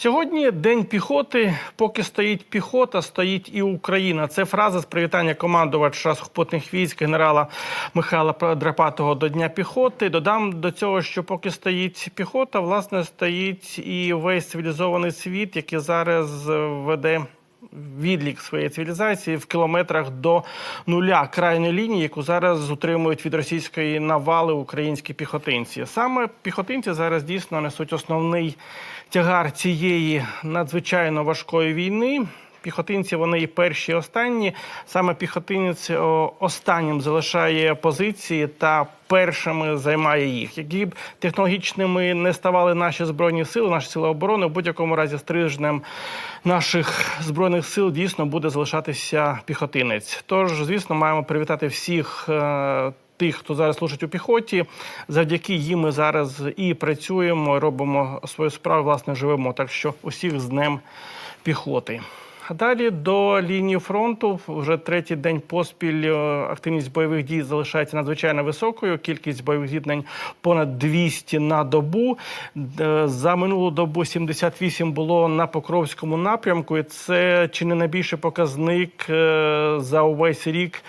Сьогодні день піхоти. Поки стоїть піхота, стоїть і Україна. Це фраза з привітання командувача сухопутних військ генерала Михайла Драпатого до Дня піхоти. Додам до цього, що поки стоїть піхота, власне стоїть і весь цивілізований світ, який зараз веде. Відлік своєї цивілізації в кілометрах до нуля крайньої лінії, яку зараз утримують від російської навали українські піхотинці. Саме піхотинці зараз дійсно несуть основний тягар цієї надзвичайно важкої війни. Піхотинці вони і перші, і останні. Саме піхотинець останнім залишає позиції та першими займає їх. Які б технологічними не ставали наші збройні сили, наші сили оборони, в будь-якому разі стрижнем наших збройних сил дійсно буде залишатися піхотинець. Тож, звісно, маємо привітати всіх. Тих, хто зараз служить у піхоті, завдяки їм ми зараз і працюємо, робимо свою справу, власне, живемо. Так що усіх з днем піхоти. А Далі до лінії фронту вже третій день поспіль е, активність бойових дій залишається надзвичайно високою. Кількість бойових зіткнень понад 200 на добу. Е, За минулу добу 78 було на Покровському напрямку. І це чи не найбільший показник е, за увесь рік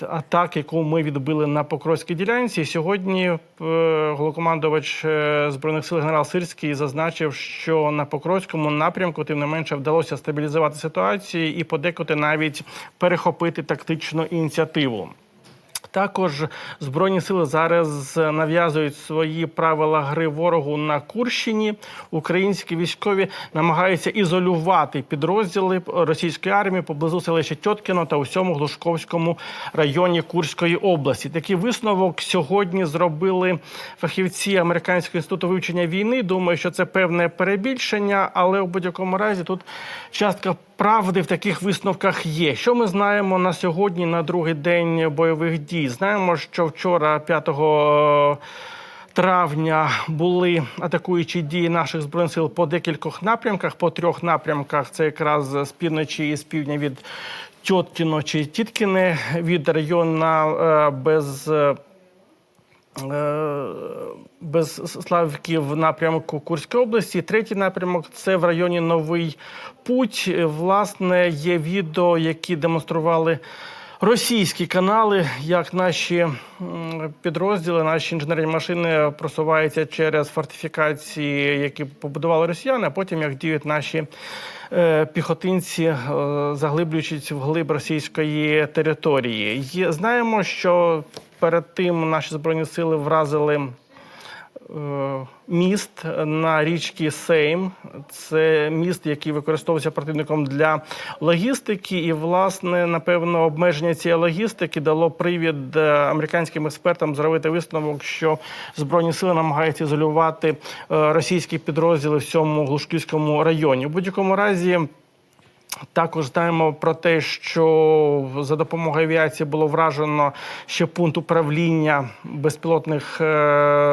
атак, яку ми відбили на Покровській ділянці. Сьогодні головнокомандувач е, збройних сил генерал Сирський зазначив, що на Покровському напрямку тим не менше вдалося стабілізувати ситуацію і подекуди навіть перехопити тактичну ініціативу. Також збройні сили зараз нав'язують свої правила гри ворогу на Курщині. Українські військові намагаються ізолювати підрозділи російської армії поблизу селища Тьоткіно та усьому Глушковському районі Курської області. Такий висновок сьогодні зробили фахівці Американського інституту вивчення війни. Думаю, що це певне перебільшення, але у будь-якому разі тут частка правди в таких висновках є. Що ми знаємо на сьогодні, на другий день бойових дій? Знаємо, що вчора, 5 травня, були атакуючі дії наших збройних сил по декількох напрямках, по трьох напрямках. Це якраз з півночі і з півдня від Тьоткіно чи Тіткіне, від району е, без. Е, без Славки в напрямку Курської області. Третій напрямок це в районі Новий Путь. Власне, є відео, які демонстрували. Російські канали, як наші підрозділи, наші інженерні машини просуваються через фортифікації, які побудували росіяни, а потім як діють наші е, піхотинці, е, заглиблюючись в глиб російської території. Знаємо, що перед тим наші збройні сили вразили е, міст на річці Сейм. Це міст, який використовувався противником для логістики, і власне напевно обмеження цієї логістики дало привід е, американським експертам зробити висновок, що збройні сили намагаються ізолювати е, російські підрозділи в цьому глушківському районі. У будь-якому разі. Також знаємо про те, що за допомогою авіації було вражено ще пункт управління безпілотних е,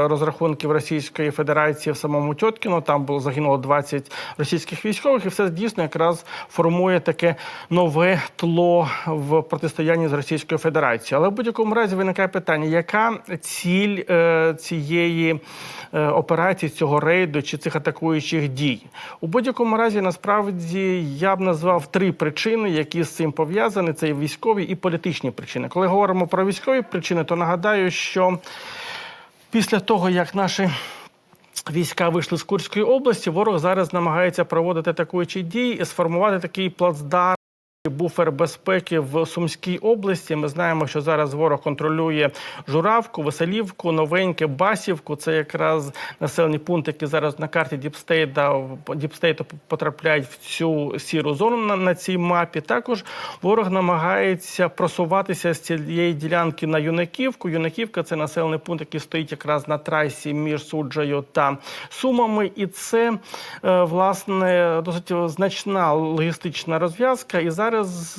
розрахунків Російської Федерації в самому Тьоткіно. Там було загинуло 20 російських військових, і все дійсно якраз формує таке нове тло в протистоянні з Російською Федерацією. Але в будь-якому разі виникає питання: яка ціль е, цієї е, операції, цього рейду чи цих атакуючих дій? У будь-якому разі, насправді, я б назвав три причини, які з цим пов'язані: це і військові і політичні причини. Коли говоримо про військові причини, то нагадаю, що після того, як наші Війська вийшли з Курської області. Ворог зараз намагається проводити атакуючі дії і сформувати такий плацдарм. Буфер безпеки в Сумській області. Ми знаємо, що зараз ворог контролює Журавку, Веселівку, Новеньке, Басівку. Це якраз населені пункти, які зараз на карті Діпстейта Діпстейту потрапляють в цю сіру зону на, на цій мапі. Також ворог намагається просуватися з цієї ділянки на Юнаківку. Юнаківка це населений пункт, який стоїть якраз на трасі між суджею та Сумами. І це е, власне досить значна логістична розв'язка. І зараз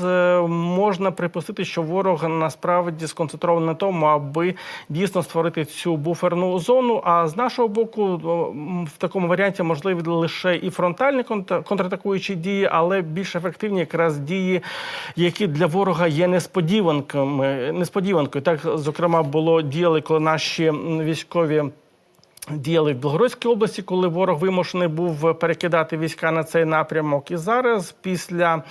е, можна припустити, що ворог насправді сконцентрований на тому, аби дійсно створити цю буферну зону. А з нашого боку, в такому варіанті можливі лише і фронтальні контр- контратакуючі дії, але більш ефективні якраз дії, які для ворога є несподіванками. Несподіванкою. Так, зокрема, було діяли, коли наші військові. Діяли в Білгородській області, коли ворог вимушений був перекидати війська на цей напрямок. І зараз, після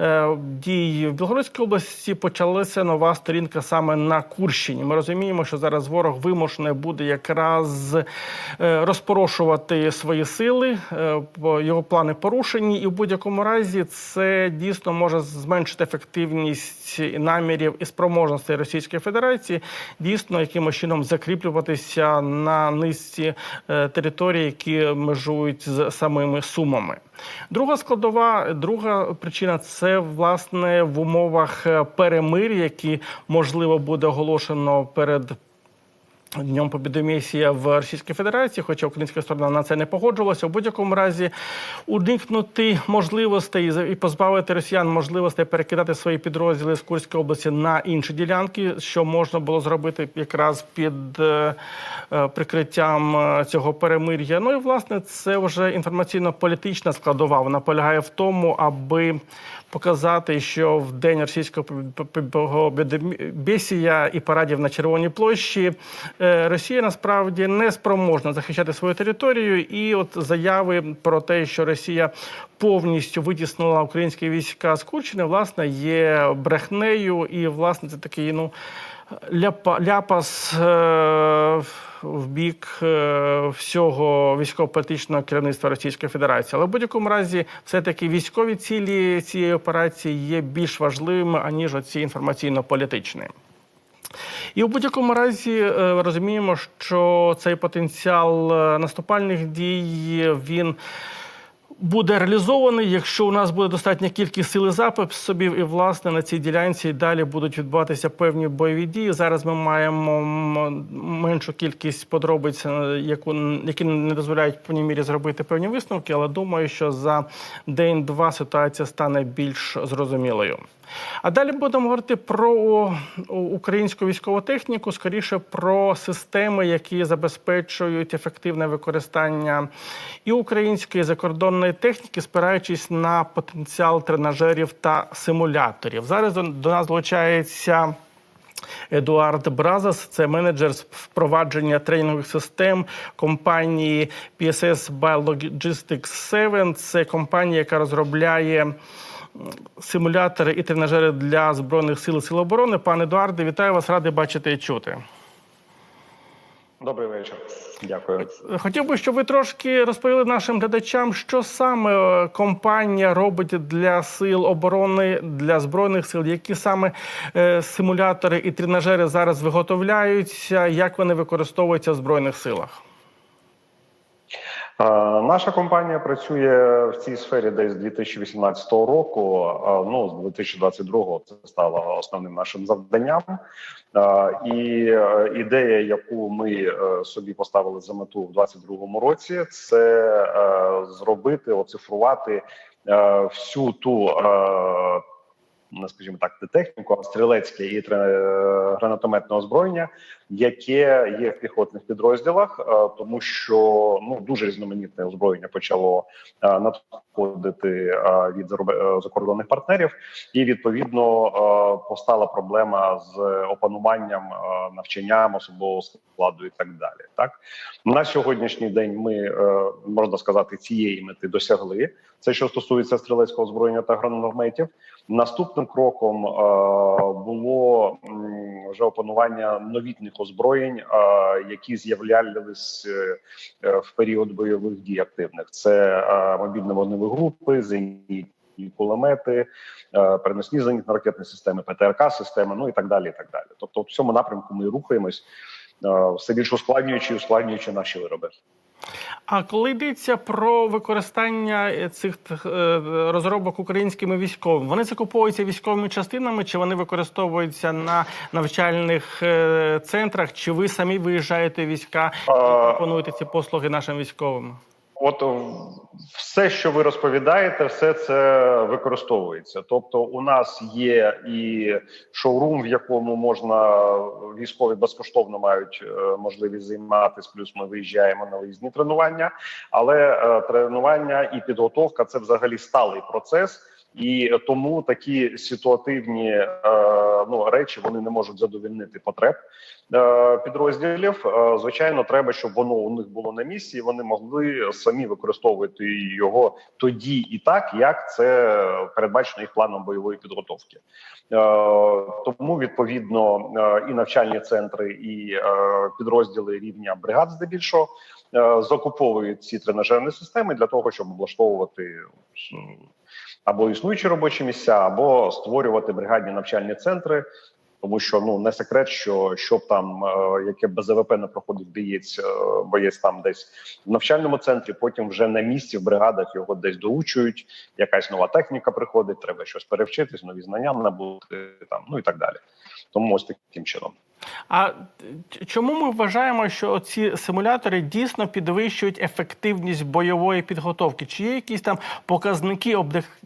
е, дій в Білгородській області, почалася нова сторінка саме на Курщині. Ми розуміємо, що зараз ворог вимушений буде якраз е, розпорошувати свої сили, е, його плани порушені, і в будь-якому разі це дійсно може зменшити ефективність намірів і спроможностей Російської Федерації, дійсно якимось чином закріплюватися на низці е, території, які межують з самими сумами. Друга складова, друга причина це власне в умовах е, перемир'я, які можливо буде оголошено перед. Днем Побєдомісія в Російській Федерації, хоча українська сторона на це не погоджувалася. У будь-якому разі уникнути можливостей і позбавити росіян можливостей перекидати свої підрозділи з Курської області на інші ділянки, що можна було зробити якраз під е, е, прикриттям е, цього перемир'я. Ну і власне це вже інформаційно-політична складова. Вона полягає в тому, аби показати, що в день російського бесія і парадів на Червоній площі Росія насправді не спроможна захищати свою територію. І от заяви про те, що Росія повністю витіснила українські війська з Курщини, власне, є брехнею, і власне це такий ну ляпа, ляпас. Е в бік е, всього військово-політичного керівництва Російської Федерації, але в будь-якому разі, все таки військові цілі цієї операції є більш важливими аніж оці інформаційно-політичні. І у будь-якому разі е, розуміємо, що цей потенціал е, наступальних дій він буде реалізований, якщо у нас буде достатня кількість сили запасів, і власне на цій ділянці далі будуть відбуватися певні бойові дії. Зараз ми маємо меншу кількість подробиць, е, яку які не дозволяють в повній мірі зробити певні висновки, але думаю, що за день-два ситуація стане більш зрозумілою. А далі будемо говорити про українську військову техніку, скоріше про системи, які забезпечують ефективне використання і української і закордонної техніки, спираючись на потенціал тренажерів та симуляторів. Зараз до нас долучається. Едуард Бразас, це менеджер з впровадження тренінгових систем компанії PSS Biologistics 7. Це компанія, яка розробляє симулятори і тренажери для збройних сил і сил оборони. Пане Едуарде, вітаю вас, радий бачити і чути. Добрий вечір. Дякую. Хотів би, щоб ви трошки розповіли нашим глядачам, що саме е, компанія робить для сил оборони для збройних сил, які саме е, симулятори і тренажери зараз виготовляються, як вони використовуються в збройних силах. Наша компанія працює в цій сфері десь з 2018 року. Ну з 2022 це стало основним нашим завданням. І е, ідея, яку ми е, собі поставили за мету в 2022 році, це е, зробити оцифрувати всю ту скажімо так, техніку, а стрілецьке і гранатометне озброєння, яке є в піхотних підрозділах, е, тому що ну дуже різноманітне озброєння почало е, надходити е, від закордонних партнерів, і відповідно постала проблема з опануванням навчанням особового складу і так далі. Так на сьогоднішній день ми можна сказати цієї мети досягли. Це що стосується стрілецького озброєння та гранатометів. Наступним кроком було вже опанування новітних озброєнь, які з'являлись е, е, в період бойових дій активних. Це мобільні вогневі групи, зенітні кулемети, переносні зенітно ракетні системи, ПТРК системи, ну і так далі. І так далі. Тобто, в цьому напрямку ми рухаємось все більш ускладнюючи, ускладнюючи наші вироби. А коли йдеться про використання цих е, розробок українськими військовими, вони закуповуються військовими частинами, чи вони використовуються на навчальних е, центрах, чи ви самі виїжджаєте війська і пропонуєте ці послуги нашим військовим? От все, що ви розповідаєте, все це використовується. Тобто, у нас є і шоурум, в якому можна військові безкоштовно мають е, можливість займатися. Плюс ми виїжджаємо на виїзні тренування, але е, тренування і підготовка це взагалі сталий процес. І тому такі ситуативні е, ну речі вони не можуть задовільнити потреб е, підрозділів. Е, звичайно, треба, щоб воно у них було на місці, і вони могли самі використовувати його тоді і так, як це передбачено їх планом бойової підготовки. Тому відповідно і навчальні центри, і підрозділи рівня бригад, здебільшого, закуповують ці тренажерні системи для того, щоб облаштовувати м, або існуючі робочі місця, або створювати бригадні навчальні центри. Тому що ну не секрет, що щоб там е, яке без ЗВП не проходить боєць, е, боєць там десь в навчальному центрі, потім вже на місці в бригадах його десь доучують. Якась нова техніка приходить, треба щось перевчитись, нові знання набути там, ну і так далі. Тому ось таким чином. А чому ми вважаємо, що ці симулятори дійсно підвищують ефективність бойової підготовки? Чи є якісь там показники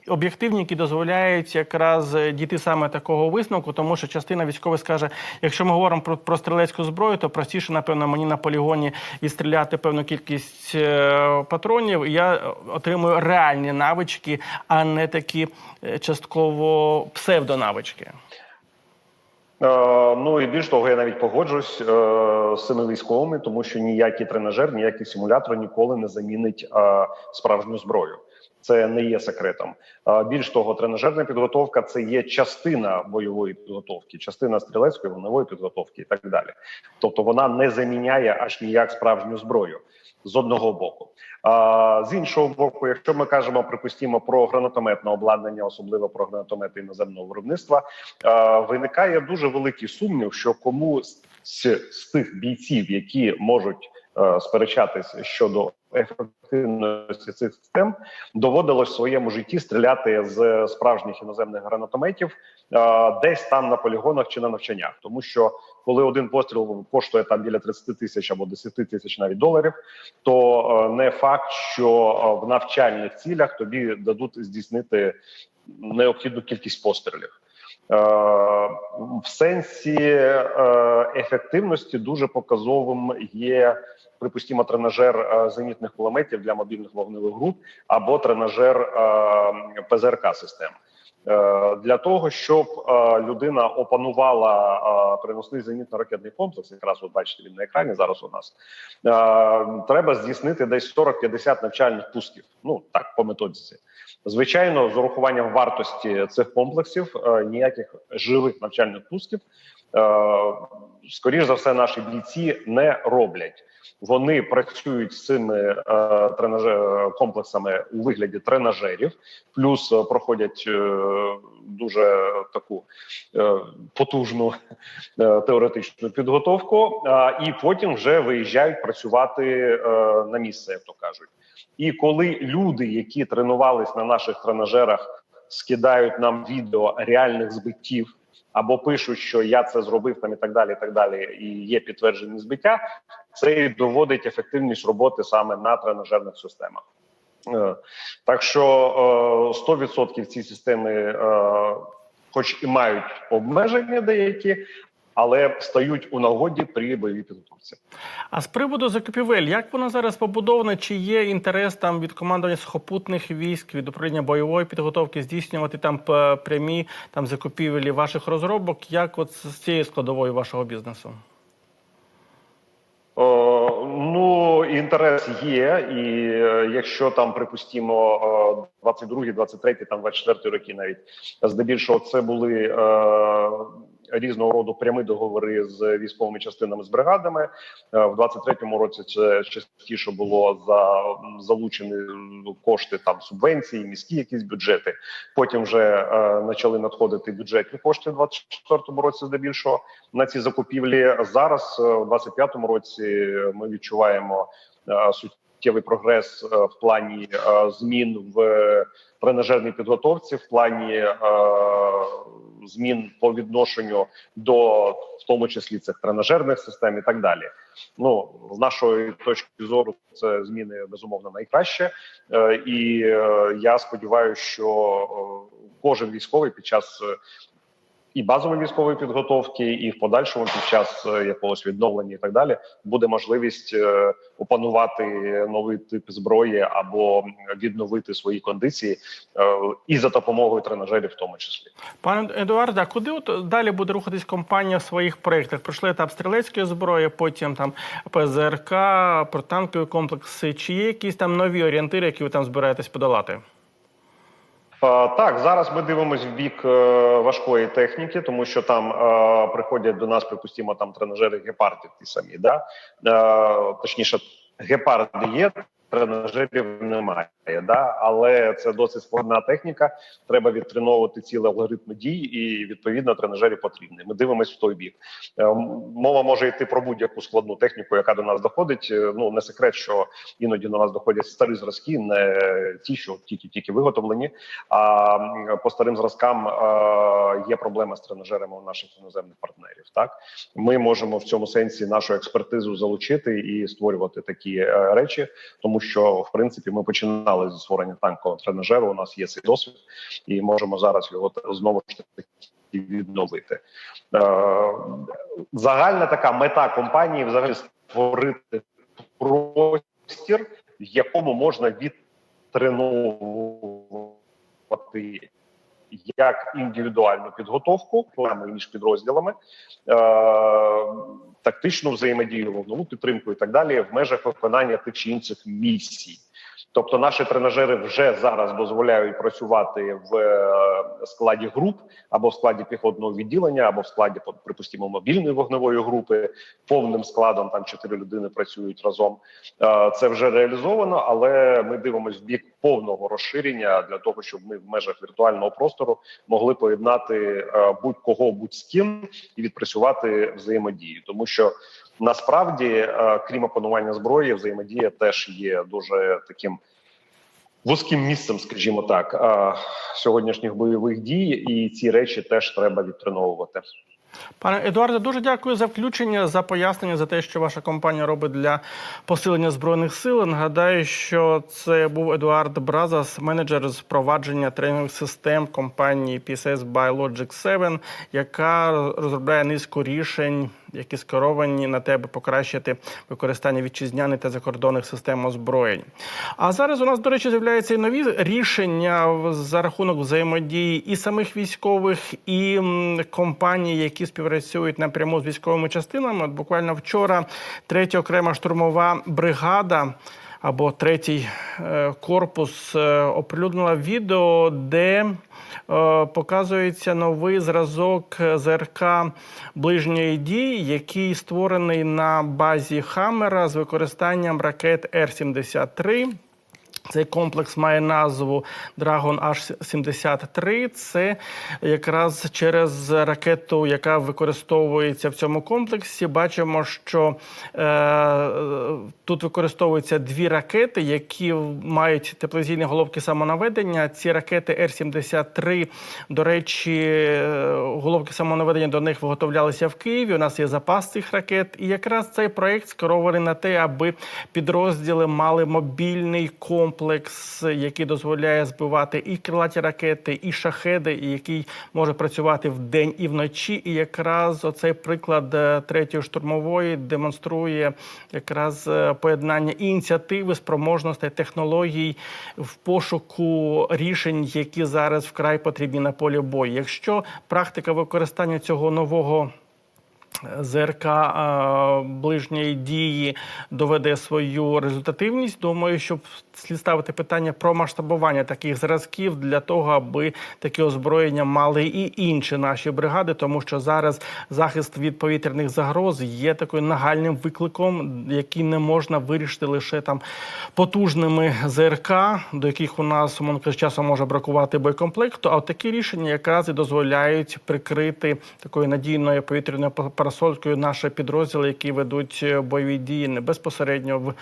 об'єктивні, які дозволяють якраз е, дійти саме такого висновку? Тому що частина військових скаже, якщо ми говоримо про, про стрілецьку зброю, то простіше, напевно, мені на полігоні і стріляти певну кількість е, патронів. і Я е, отримую реальні навички, а не такі е, частково псевдонавички. Е, ну і більш того, я навіть погоджусь е, з цими військовими, тому що ніякий тренажер, ніякий симулятор ніколи не замінить е, справжню зброю. Це не є секретом. Більш того, тренажерна підготовка це є частина бойової підготовки, частина стрілецької вогневої підготовки і так далі. Тобто вона не заміняє аж ніяк справжню зброю з одного боку. А з іншого боку, якщо ми кажемо, припустімо про гранатометне обладнання, особливо про гранатомети іноземного виробництва, а, виникає дуже великий сумнів, що кому з, з тих бійців, які можуть а, сперечатися щодо ефективності цих систем, доводилось в своєму житті стріляти з справжніх іноземних гранатометів десь там на полігонах чи на навчаннях, тому що коли один постріл коштує там біля 30 тисяч або 10 тисяч навіть доларів, то е, не факт, що е, в навчальних цілях тобі дадуть здійснити необхідну кількість пострілів. Е, В сенсі ефективності дуже показовим є, припустімо, тренажер е, зенітних кулеметів для мобільних вогневих груп або тренажер е, ПЗРК систем. Е, Для того щоб людина опанувала переносний зенітно-ракетний комплекс, якраз от бачите він на екрані зараз у нас треба здійснити десь 40-50 навчальних пусків. Ну так по методиці. Звичайно, з урахуванням вартості цих комплексів ніяких живих навчальних пусків, скоріш за все, наші бійці не роблять. Вони працюють з цими е, тренаже- комплексами у вигляді тренажерів, плюс е, проходять е, дуже таку е, потужну е, теоретичну підготовку, а, і потім вже виїжджають працювати е, на місце, як то кажуть. І коли люди, які тренувались на наших тренажерах, скидають нам відео реальних збиттів або пишуть, що я це зробив там і так далі, і так далі, і є підтверджені збиття, це і доводить ефективність роботи саме на тренажерних системах. Е, Так що е, 100% ці системи, е, хоч і мають обмеження деякі, але стають у нагоді при бойовій підготовці. А з приводу закупівель, як воно зараз побудоване? Чи є інтерес там від командування сухопутних військ, від управління бойової підготовки здійснювати там прямі там закупівлі ваших розробок? Як от з цією складовою вашого бізнесу? О, ну інтерес є, і е, якщо там припустімо 22, 23, там 24 роки, навіть здебільшого це були е, різного роду прямі договори з військовими частинами з бригадами. Е, в 23-му році це частіше було за залучені кошти там субвенції, міські якісь бюджети. Потім вже е, почали надходити бюджетні кошти в 24-му році, здебільшого на ці закупівлі. Зараз, е, у 25-му році, ми відчуваємо суттєвий прогрес в плані змін в тренажерній підготовці, в плані е, змін по відношенню до в тому числі цих тренажерних систем і так далі. Ну з нашої точки зору, це зміни безумовно найкраще, Е, і е, я сподіваюся, що е, кожен військовий під час і базової військової підготовки, і в подальшому під час е, якогось відновлення і так далі буде можливість е, опанувати новий тип зброї або відновити свої кондиції е, і за допомогою тренажерів, в тому числі. Пане Едуарде, а куди от далі буде рухатись компанія в своїх проєктах? Пройшли етап стрілецької зброї, потім там ПЗРК, протанкові комплекси. Чи є якісь там нові орієнтири, які ви там збираєтесь подолати? Е, Так, зараз ми дивимося в бік е, важкої техніки, тому що там е, приходять до нас, припустимо, там тренажери гепарди ті самі, да? е, точніше, гепарди є, тренажерів немає, да? але це досить складна техніка. Треба відтреновувати цілий алгоритм дій, і відповідно тренажерів потрібні. Ми дивимося в той бік. Е, Мова може йти про будь-яку складну техніку, яка до нас доходить. Е, Ну не секрет, що іноді до нас доходять старі зразки, не ті, що тільки тільки виготовлені. А по старим зразкам е, є проблема з тренажерами у наших іноземних партнерів. Так ми можемо в цьому сенсі нашу експертизу залучити і створювати такі речі, тому що в принципі ми починали зі створення танкового тренажеру. У нас є цей досвід, і можемо зараз його знову ж таки відновити. Е, загальна така мета компанії взагалі створити простір, в якому можна відтреновувати як індивідуальну підготовку між підрозділами, е, тактичну взаємодію, головну підтримку і так далі в межах виконання тих чи інших місій. Тобто наші тренажери вже зараз дозволяють працювати в е, складі груп або в складі піхотного відділення, або в складі припустимо мобільної вогневої групи. Повним складом там чотири людини працюють разом. Е, Це вже реалізовано, але ми дивимося в бік повного розширення для того, щоб ми в межах віртуального простору могли поєднати е, будь-кого, будь-з ким і відпрацювати взаємодію, тому що насправді, е, крім опанування зброї, взаємодія теж є дуже таким вузьким місцем, скажімо так, е, сьогоднішніх бойових дій, і ці речі теж треба відтреновувати. Пане Едуарде, дуже дякую за включення, за пояснення, за те, що ваша компанія робить для посилення збройних сил. Нагадаю, що це був Едуард Бразас, менеджер з впровадження тренінгових систем компанії PCS Biologic 7, яка розробляє низку рішень, які скеровані на тебе покращити використання вітчизняних та закордонних систем озброєнь. А зараз у нас, до речі, з'являються і нові рішення за рахунок взаємодії і самих військових, і компаній, які співпрацюють напряму з військовими частинами. От буквально вчора третя окрема штурмова бригада. Або третій е, корпус е, оприлюднила відео, де показується новий зразок ЗРК ближньої дії, який створений на базі Хаммера з використанням ракет Р-73. Цей комплекс має назву Dragon H-73. Це якраз через ракету, яка використовується в цьому комплексі. Бачимо, що е, тут використовуються дві ракети, які мають тепловізійні головки самонаведення. Ці ракети Р-73, до речі, е, головки самонаведення до них виготовлялися в Києві. У нас є запас цих ракет. І якраз цей проект скерований на те, аби підрозділи мали мобільний комплекс, який дозволяє збивати і крилаті ракети, і шахеди, і який може працювати вдень і вночі. І якраз оцей приклад е, третьої штурмової демонструє якраз е, поєднання ініціативи, спроможностей, технологій в пошуку рішень, які зараз вкрай потрібні на полі бою. Якщо практика використання цього нового ЗРК е, ближньої дії доведе свою результативність. Думаю, що слід ставити питання про масштабування таких зразків для того, аби такі озброєння мали і інші наші бригади, тому що зараз захист від повітряних загроз є таким нагальним викликом, який не можна вирішити лише там потужними ЗРК, до яких у нас умовно кажучи, часом може бракувати боєкомплекту. А от такі рішення якраз і дозволяють прикрити такою надійною повітряною парасолькою наші підрозділи, які ведуть е, бойові дії не безпосередньо в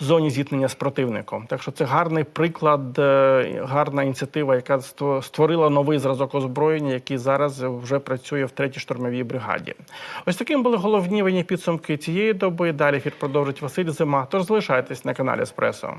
зоні зіткнення з противником. Так що це гарний приклад, е, гарна ініціатива, яка створила новий зразок озброєння, який зараз вже працює в третій штурмовій бригаді. Ось таким були головні воєнні підсумки цієї доби. Далі ефір продовжить Василь Зима. Тож залишайтесь на каналі Еспресо.